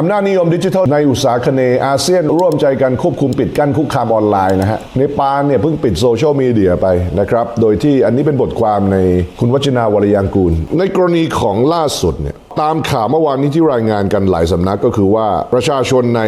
อำนาจนิยมดิจิทัลในอุตสาหคเนอาเซียนร่วมใจกันควบคุมปิดกั้นคุกคามออนไลน์นะฮะเนปาลเนี่ยเพิ่งปิดโซเชียลมีเดียไปนะครับ โดยที่อันนี้เป็นบทความในคุณวัชนาวรยังกูล ในกรณีของล่าสุดเนี่ยตามข่าวเมื่อวานนี้ที่รายงานกันหลายสำนักก็คือว่าประชาชนใน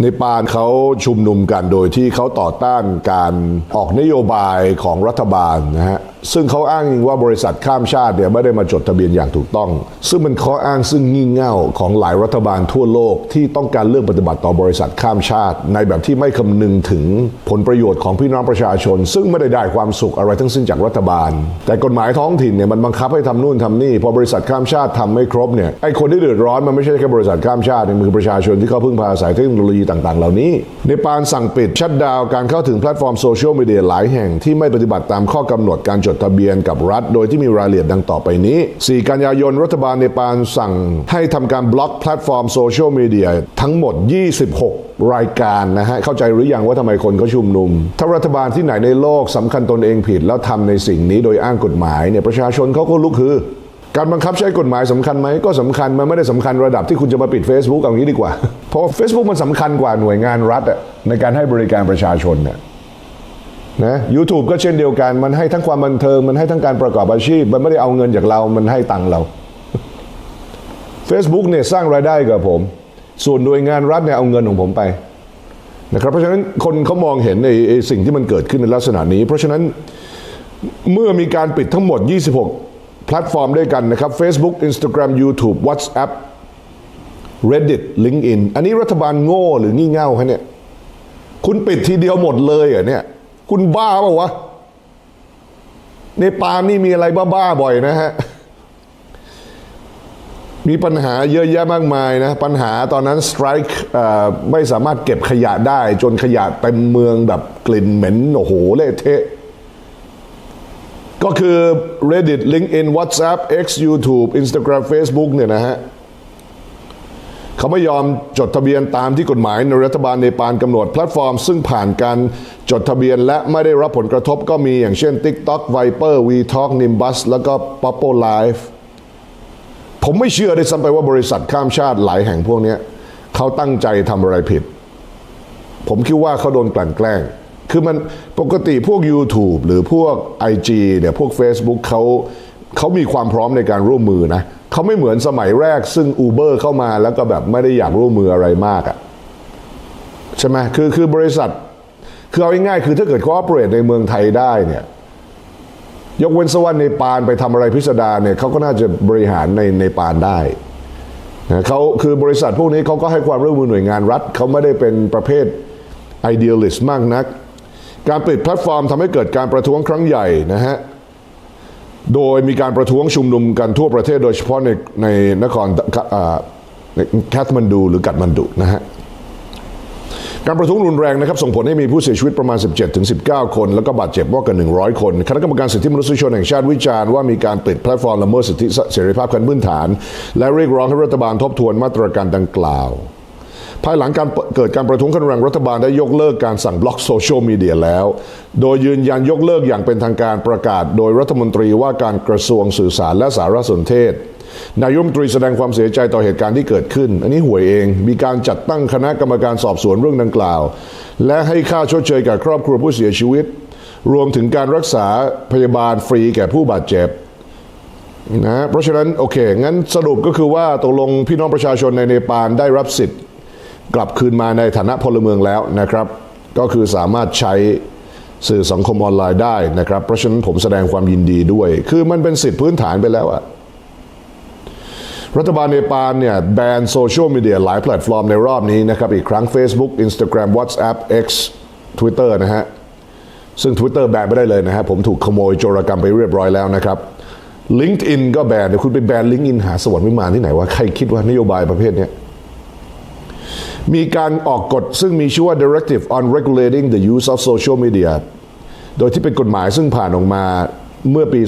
เนปาลเขาชุมนุมกันโดยที่เขาต่อต้านการออกนโยบายของรัฐบาลนะฮะซึ่งเขาอ้างอิงว่าบริษัทข้ามชาติเนี่ยไม่ได้มาจดทะเบียนอย่างถูกต้อง ซึ่งมันข้ออ้างซึ่งงี่เง่าของหลายรัฐบาลทั่วโลกที่ต้องการเลือกปฏิบัติต่อบริษัทข้ามชาติ ในแบบที่ไม่คำนึงถึงผลประโยชน์ของพี่น้องประชาชน ซึ่งไม่ได้ได้ความสุขอะไรทั้งสิ้นจากรัฐบาล แต่กฎหมายท้องถิ่นเนี่ยมันบังคับให้ทำนู่นทำนี่พอบริษัทข้ามชาติทำไม่ครบเนี่ยไอ้คนที่เดือดร้อนมันไม่ใช่แค่บริษัทข้ามชาติมันคือประชาชนที่เขาพึ่งพาอาศัยเทคโนโลยีต่างๆ เหล่านี้ในปานสั่งปิดชัดดาวการเข้าถึงแพลตฟอร์มโซเชียลมีเดียหลายแห่งที่ไม่ปฏิบัติตามข้อกำหนดการจดทะเบียนกับรัฐ โดยที่มีรายละเอียดดังต่อไปนี้ 4 กันยายนรัฐบาลในปานสั่งให้ทำการบล็อกแพลตฟอร์มโซเชียลมีเดียทั้งหมด 26 รายการนะฮะ เข้าใจหรือยังว่าทำไมคนเขาชุมนุม ถ้ารัฐบาลที่ไหนในโลกสำคัญตนเองผิด แล้วทำในสิ่งนี้โดยอ้างกฎหมายเนี่ยประชาชนเขาก็ลุกฮือการบังคับใช้กฎหมายสำคัญไหมก็สำคัญมันไม่ได้สำคัญระดับที่คุณจะมาปิด Facebook เอางี้ดีกว่า เพราะ Facebook มันสำคัญกว่าหน่วยงานรัฐในการให้บริการประชาชนเนี่ย นะ YouTube ก็เช่นเดียวกันมันให้ทั้งความบันเทิงมันให้ทั้งการประกอบอาชีพ มันไม่ได้เอาเงินจากเรา มันให้ตังเรา Facebook เนี่ยสร้างรายได้กับผม ส่วนหน่วยงานรัฐเนี่ยเอาเงินของผมไปนะครับเพราะฉะนั้นคนเขามองเห็นในสิ่งที่มันเกิดขึ้นในลักษณะนี้ เพราะฉะนั้นเมื่อมีการปิดทั้งหมด 26 แพลตฟอร์มด้วยกันนะครับ Facebook Instagram YouTube WhatsApp Reddit LinkedIn อันนี้รัฐบาลโง่หรืองี่เง่าฮะเนี่ย คุณปิดทีเดียวหมดเลยเหรอเนี่ย คุณบ้าเปล่าวะในปาล์มนี่มีอะไรบ้าๆบ่อยนะฮะ มีปัญหาเยอะแยะมากมายนะ ปัญหาตอนนั้นสไตร์ไม่สามารถเก็บขยะได้ จนขยะเต็มเมืองแบบกลิ่นเหม็น โอ้โห เละเทะ ก็คือ Reddit LinkedIn WhatsApp X YouTube Instagram Facebook เนี่ยนะฮะ เขาไม่ยอมจดทะเบียนตามที่กฎหมายในรัฐบาลเนปาลกำหนดแพลตฟอร์ม ซึ่งผ่านการจดทะเบียนและไม่ได้รับผลกระทบก็มีอย่างเช่น TikTok Viper WeTalk Nimbus แล้วก็ p o p o Live ผมไม่เชื่อได้ซ้ำไปว่าบริษัทข้ามชาติหลายแห่งพวกนี้เขาตั้งใจทำอะไรผิด ผมคิดว่าเขาโดนกลั่นแกล้ง คือมันปกติพวก YouTube หรือพวก IG เนี่ยพวก Facebook เขา เขามีความพร้อมในการร่วมมือนะเขาไม่เหมือนสมัยแรกซึ่ง Uber เข้ามาแล้วก็แบบไม่ได้อยากร่วมมืออะไรมากอะใช่ไหมคือคือบริษัท คือเอาง่ายๆคือถ้าเกิดเขาออเปเรตในเมืองไทยได้เนี่ยยกเว้นสวรรค์ในปานไปทำอะไรพิสดารเนี่ยเขาก็น่าจะบริหารในในปานได้นะเขาคือบริษัทพวกนี้เขาก็ให้ความร่วมมือหน่วยงานรัฐเขาไม่ได้เป็นประเภท idealist มากนัก การปิดแพลตฟอร์มทำให้เกิดการประท้วงครั้งใหญ่นะฮะ โดยมีการประท้วงชุมนุมกันทั่วประเทศโดยเฉพาะในในนครแคทมันดูหรือกัดมันดุนะฮะการประท้วงรุนแรงนะครับส่งผลให้มีผู้เสียชีวิตประมาณ 17-19 คน แล้วก็บาดเจ็บมากกว่า 100 คน คณะกรรมการสิทธิมนุษยชนแห่งชาติวิจารณ์ว่ามีการปิดแพลตฟอร์มละเมิดสิทธิเสรีภาพขั้นพื้นฐาน และเรียกร้องให้รัฐบาลทบทวนมาตรการดังกล่าว ภายหลังการเกิดการประท้วงขั้นแรงรัฐบาลได้ยกเลิกการสั่งบล็อกโซเชียลมีเดียแล้ว โดยยืนยันยกเลิกอย่างเป็นทางการประกาศ โดยรัฐมนตรีว่าการกระทรวงสื่อสารและสารสนเทศนายมนตรีแสดงความเสียใจต่อเหตุการณ์ที่เกิดขึ้น อันนี้ห่วยเอง มีการจัดตั้งคณะกรรมการสอบสวนเรื่องดังกล่าว และให้ค่าชดเชยแก่ครอบครัวผู้เสียชีวิต รวมถึงการรักษาพยาบาลฟรีแก่ผู้บาดเจ็บนะเพราะฉะนั้นโอเค งั้นสรุปก็คือว่าตกลงพี่น้องประชาชนในเนปาลได้รับสิทธิ์ กลับคืนมาในฐานะพลเมืองแล้วนะครับ ก็คือสามารถใช้สื่อสังคมออนไลน์ได้นะครับ เพราะฉะนั้นผมแสดงความยินดีด้วย คือมันเป็นสิทธิพื้นฐานไปแล้วอะรัฐบาลเนปาลเนี่ยแบนโซเชียลมีเดียหลายแพลตฟอร์มในรอบนี้นะครับ อีกครั้ง Facebook Instagram WhatsApp X Twitter นะฮะ ซึ่ง Twitter แบนไม่ได้เลยนะฮะ ผมถูกขโมยโจรกรรมไปเรียบร้อยแล้วนะครับ LinkedIn ก็แบนเดี๋ยวคุณไปแบน LinkedIn หาสวรรค์วิมานที่ไหนว่าใครคิดว่านโยบายประเภทเนี้ย มีการออกกฎซึ่งมีชื่อว่า Directive on Regulating the Use of Social Media โดยที่เป็นกฎหมายซึ่งผ่านออกมาเมื่อปี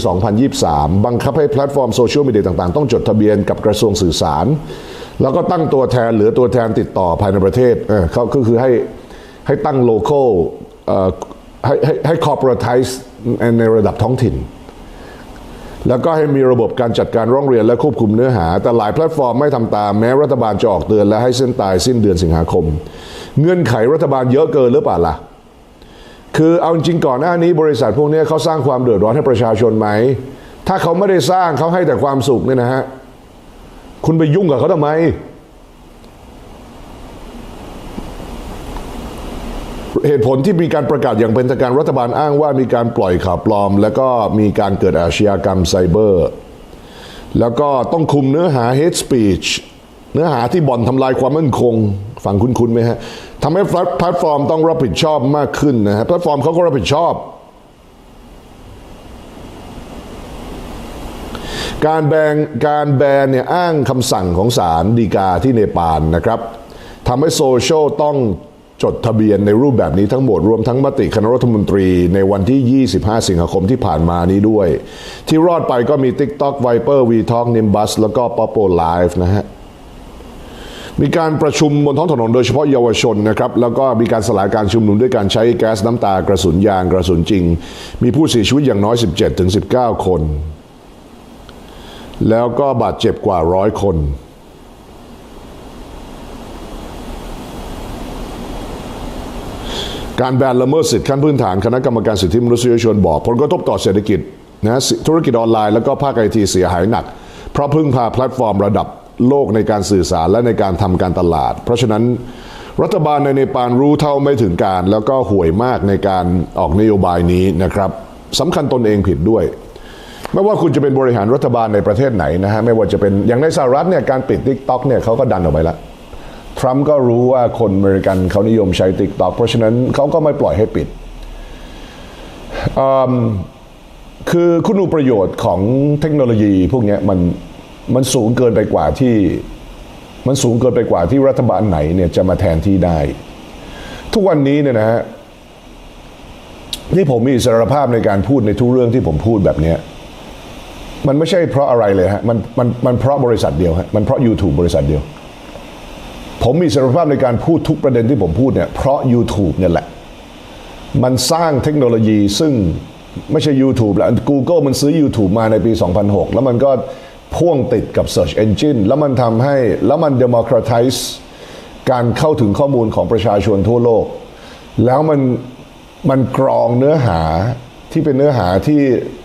2023 บังคับให้แพลตฟอร์มโซเชียลมีเดียต่างๆ ต้องจดทะเบียนกับกระทรวงสื่อสาร แล้วก็ตั้งตัวแทนหรือตัวแทนติดต่อภายในประเทศเขาก็คือให้ให้ตั้ง local ให้ให้ให้ corporatize ในระดับท้องถิ่น แล้วก็ให้มีระบบการจัดการร้องเรียนและควบคุมเนื้อหา แต่หลายแพลตฟอร์มไม่ทำตามแม้รัฐบาลจะออกเตือนและให้เส้นตายสิ้นเดือนสิงหาคม เงื่อนไขรัฐบาลเยอะเกินหรือเปล่าล่ะ คือเอาจริงก่อนหน้านี้บริษัทพวกนี้เขาสร้างความเดือดร้อนให้ประชาชนไหม ถ้าเขาไม่ได้สร้างเขาให้แต่ความสุขเนี่ยนะฮะ คุณไปยุ่งกับเขาทำไม เหตุผลที่มีการประกาศอย่างเป็นทางการรัฐบาลอ้างว่ามีการปล่อยข่าวปลอม แล้วก็มีการเกิดอาชญากรรมไซเบอร์ แล้วก็ต้องคุมเนื้อหา hate speech เนื้อหาที่บ่อนทำลายความมั่นคงฟังคุ้นๆไหมฮะทำให้แพลตฟอร์มต้องรับผิดชอบมากขึ้นนะฮะแพลตฟอร์มเขาก็รับผิดชอบ การแบนการแบนเนี่ยอ้างคำสั่งของศาลฎีกาที่เนปาลนะครับทำให้โซเชียลต้อง จดทะเบียนในรูปแบบนี้ทั้งหมดรวมทั้งมติคณะรัฐมนตรีในวันที่ 25 สิงหาคมที่ผ่านมานี้ด้วย ที่รอดไปก็มี TikTok Viper VTalk Nimbus แล้วก็ Popo Live นะฮะมีการประชุมบนท้องถนนโดยเฉพาะเยาวชนนะครับแล้วก็มีการสลายการชุมนุมด้วยการใช้แก๊สน้ำตากระสุนยางกระสุนจริง มีผู้เสียชีวิตอย่างน้อย 17-19 คน แล้วก็บาดเจ็บกว่าร้อยคน การแบนละเมิดสิทธิขั้นพื้นฐานคณะกรรมการสิทธิมนุษยชนบอก ผลกระทบต่อเศรษฐกิจนะธุรกิจออนไลน์แล้วก็ภาคไอทีเสียหายหนัก เพราะพึ่งพาแพลตฟอร์มระดับโลกในการสื่อสารและในการทำการตลาด เพราะฉะนั้นรัฐบาลในเนปาลรู้เท่าไม่ถึงการ แล้วก็ห่วยมากในการออกนโยบายนี้นะครับสำคัญตนเองผิดด้วย ไม่ว่าคุณจะเป็นบริหารรัฐบาลในประเทศไหนนะฮะไม่ว่าจะเป็นอย่างในสหรัฐเนี่ยการปิด t ิ k t o k เนี่ยเขาก็ดันออกไปแล้ว ทรัมป์ก็รู้ว่าคนอเมริกันเขานิยมใช้ t ิ k t o k เพราะฉะนั้นเขาก็ไม่ปล่อยให้ปิดอืมคือคุณูประโยชน์ของเทคโนโลยีพวกเนี้ยมันมันสูงเกินไปกว่าที่มันสูงเกินไปกว่าที่รัฐบาลไหนเนี่ยจะมาแทนที่ได้ ทุกวันนี้เนี่ยนะฮะที่ผมมีอิสรภาพในการพูดในทุกเรื่องที่ผมพูดแบบเนี้ยมันไม่ใช่เพราะอะไรเลยฮะมันมันมันเพราะบริษัทเดียวฮะมันเพราะ YouTube บริษัทเดียว ผมมีอิสรีภาพในการพูดทุกประเด็นที่ผมพูดเนี่ยเพราะ YouTube เนี่ยแหละ มันสร้างเทคโนโลยีซึ่งไม่ใช่ YouTube แล้ว Google มันซื้อ YouTube มาในปี 2006 แล้วมันก็พ่วงติดกับ Search Engine แล้วมันทำให้ แล้วมัน democratize การเข้าถึงข้อมูลของประชาชนทั่วโลก แล้วมันมันกรองเนื้อหาที่เป็นเนื้อหาที่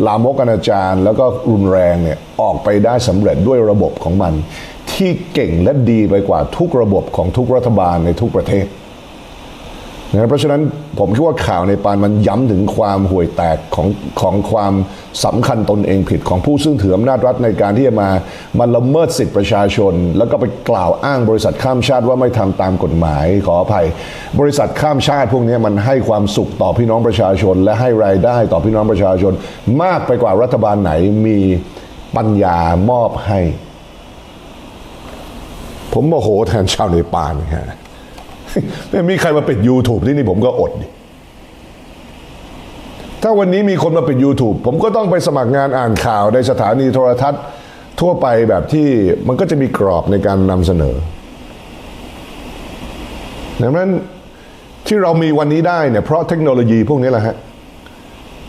ลามกอนาจารแล้วก็รุนแรงเนี่ยออกไปได้สำเร็จด้วยระบบของมัน ที่เก่งและดีไปกว่าทุกระบบของทุกรัฐบาลในทุกประเทศนะเพราะฉะนั้นผมคิดว่าข่าวในปานมันย้ำถึงความห่วยแตกของของความสำคัญตนเองผิดของผู้ซึ่งถืออำนาจรัฐในการที่จะมามาละเมิดสิทธิประชาชน แล้วก็ไปกล่าวอ้างบริษัทข้ามชาติว่าไม่ทำตามกฎหมายขออภัย บริษัทข้ามชาติพวกนี้มันให้ความสุขต่อพี่น้องประชาชน และให้รายได้ต่อพี่น้องประชาชน มากไปกว่ารัฐบาลไหนมีปัญญามอบให้ ผมโมโหแทนชาวเนปาลฮะไม่มีใครมาปิด YouTube ที่นี่ผมก็อดดิถ้าวันนี้มีคนมาปิด YouTube ผมก็ต้องไปสมัครงานอ่านข่าวในสถานีโทรทัศน์ ทั่วไปแบบที่มันก็จะมีกรอบในการนำเสนอดังนั้นที่เรามีวันนี้ได้เนี่ยเพราะเทคโนโลยีพวกนี้แหละฮะ